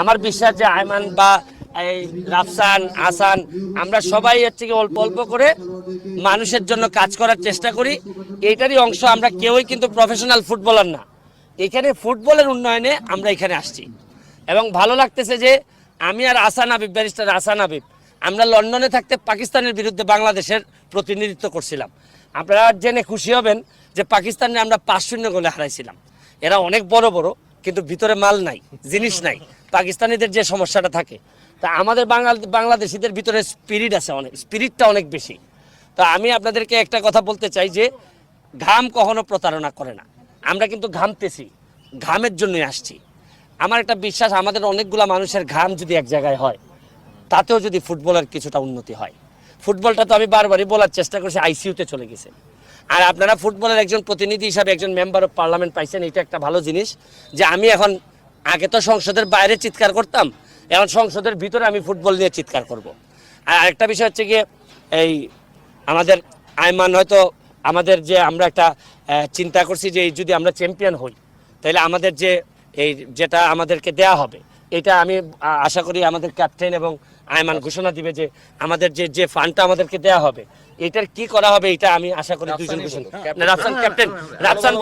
আমার বিশ্বাস যে আয়মান বা এই রাফসান আসান আমরা সবাই এর থেকে অল্প অল্প করে মানুষের জন্য কাজ করার চেষ্টা করি। এইটারই অংশ আমরা কেউই কিন্তু প্রফেশনাল ফুটবলার না। এখানে ফুটবলের উন্নয়নে আমরা এখানে আসছি। এবং ভালো লাগতেছে যে আমি আর আসান আবিব ব্যারিস্টার আসান আবিব আমরা লন্ডনে থাকতে পাকিস্তানের বিরুদ্ধে বাংলাদেশের প্রতিনিধিত্ব করছিলাম। আপনারা জেনে খুশি হবেন যে পাকিস্তানে আমরা পাঁচ শূন্য গোলে হারাইছিলাম। এরা অনেক বড় বড়। কিন্তু ভিতরে মাল নাই, জিনিস নাই। পাকিস্তানিদের যে সমস্যাটা থাকে। তা আমাদের বাংলা বাংলাদেশিদের ভিতরে স্পিরিট আছে অনেক, স্পিরিটটা অনেক বেশি। তা আমি আপনাদেরকে একটা কথা বলতে চাই যে, ঘাম কখনো প্রতারণা করে না। আমরা কিন্তু ঘামতেছি ঘামের জন্যই আসছি। আমার একটা বিশ্বাস, আমাদের অনেকগুলা মানুষের ঘাম যদি এক জায়গায় হয়, তাতেও যদি ফুটবলের কিছুটা উন্নতি হয়। ফুটবলটা তো আমি বারবারই বলার চেষ্টা করছি, আইসিইউতে চলে গেছে। আর আপনারা ফুটবলের একজন প্রতিনিধি হিসাবে একজন মেম্বার অফ পার্লামেন্ট পাইছেন, এটা একটা ভালো জিনিস যে আমি এখন, আগে তো সংসদের বাইরে চিৎকার করতাম, এখন সংসদের ভিতরে আমি ফুটবল নিয়ে চিৎকার করব। আর আরেকটা বিষয় হচ্ছে গিয়ে, এই আমাদের আয়মান হয়তো আমাদের যে আমরা একটা চিন্তা করছি যে যদি আমরা চ্যাম্পিয়ন হই, তাহলে আমাদের যে, এই যেটা আমাদেরকে দেয়া হবে এটা আমি আশা করি আমাদের ক্যাপ্টেন এবং আয়মান ঘোষণা দিবে যে আমাদের যে যে ফান্ডটা আমাদেরকে দেওয়া হবে এটার কি করা হবে এটা আমি আশা করি দুজন ঘোষণা রাফসান ক্যাপ্টেন রাফসান